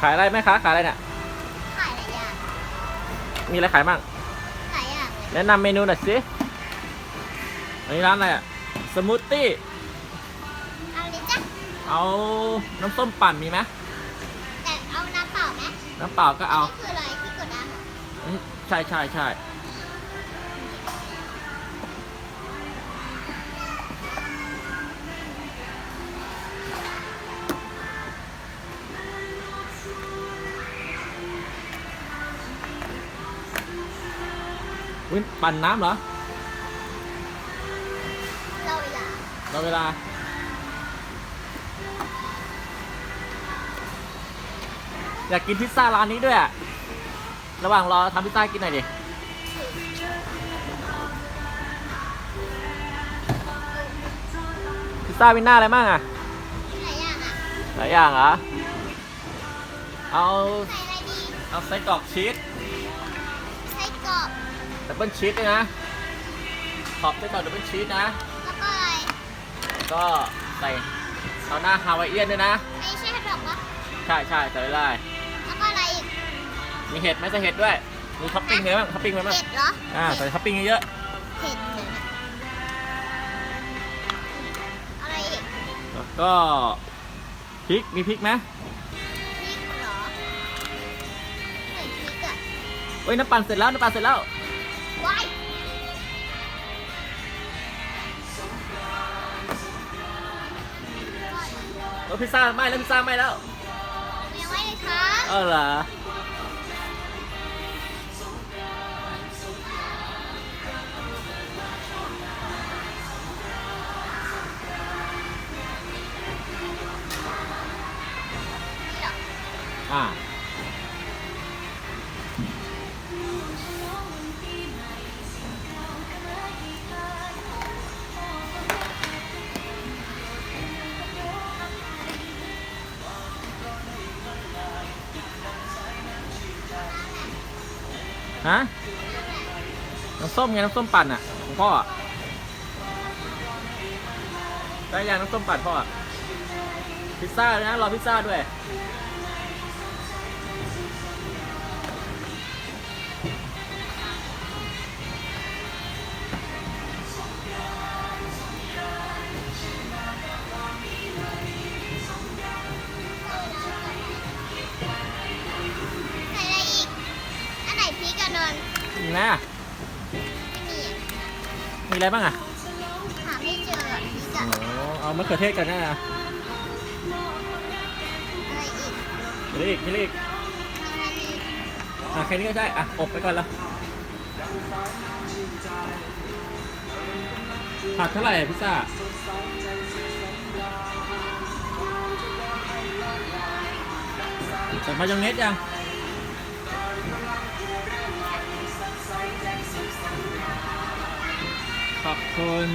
ขายอะไรแม่ค้าขายอะไรเนี่ยขายหลายอย่างมีอะไรขายบ้างหลายอย่างเลยแนะนำเมนูหน่อยสิอันนี้ร้านอะไรอะสมูทตี้เอาเลยจ้ะเอาน้ำส้มปั่นมีไหมแต่เอาน้ำเปล่าไหมน้ำเปล่าก็เอานี่คืออะไรที่กดน้ำเหรออืมใช่ใช่ใช่ วินปั่นน้ำเหรอเราเวลาเราเวลา อยากกินพิซซ่าร้านนี้ด้วยอะระหว่างรอทำพิซซ่ากินหน่อยดิพิซซ่ามีหน้าอะไรบ้างอะหลายอย่างอะหลายอย่างเหรอเอา ใส่อะไรดีเอาไส้กรอกชีสไส้กรอบ ดับเบิลชีสด้วยนะขอบไส้กรอกดับเบิลชีสนะ แล้วก็อะไรก็ใส่เอาหน้าฮาวายเอียนด้วยนะ ไม่ใช่ขนมปะใช่ใช่ใส่ได้แล้วก็อะไรอีกมีเห็ดไหมใส่เห็ดด้วย มีท็อปปิ้งเลยบ้างท็อปปิ้งไหมบ้างเผ็ดเหรออ่าใส่ท็อปปิ้งเยอะเผ็ดเลยนะอะไรอีกๆแล้วก็พริกมีพริกไหมพริกเหรอใส่พริกอะเฮ้ยน้ำปั่นเสร็จแล้วน้ำปั่นเสร็จแล้ว ว้ายเออพิซซ่าไหม้แล้วพิซซ่าไหม้แล้วยังไม่ได้ทเออเหรอำนี่เหรออ่า ฮะน้ำส้มไงน้ำส้มปั่นอะของพ่ออะได้ยังน้ำส้มปั่นพ่ออะพิซซ่าด้วยนะรอพิซซ่าด้วย มีไหมอะไม่มีอะมีอะไรบ้างอะหาไม่เจออะพริกอ๋อะอเอามะเขือเทศกันนะอะไรอีกมีอะไรอีกมีอะไรอีกอะไรอีกอะแค่นี้ก็ได้อะอบไปก่อนละผัดเท่าไหร่พิซซ่าใส่มายองเนสยัง คุณ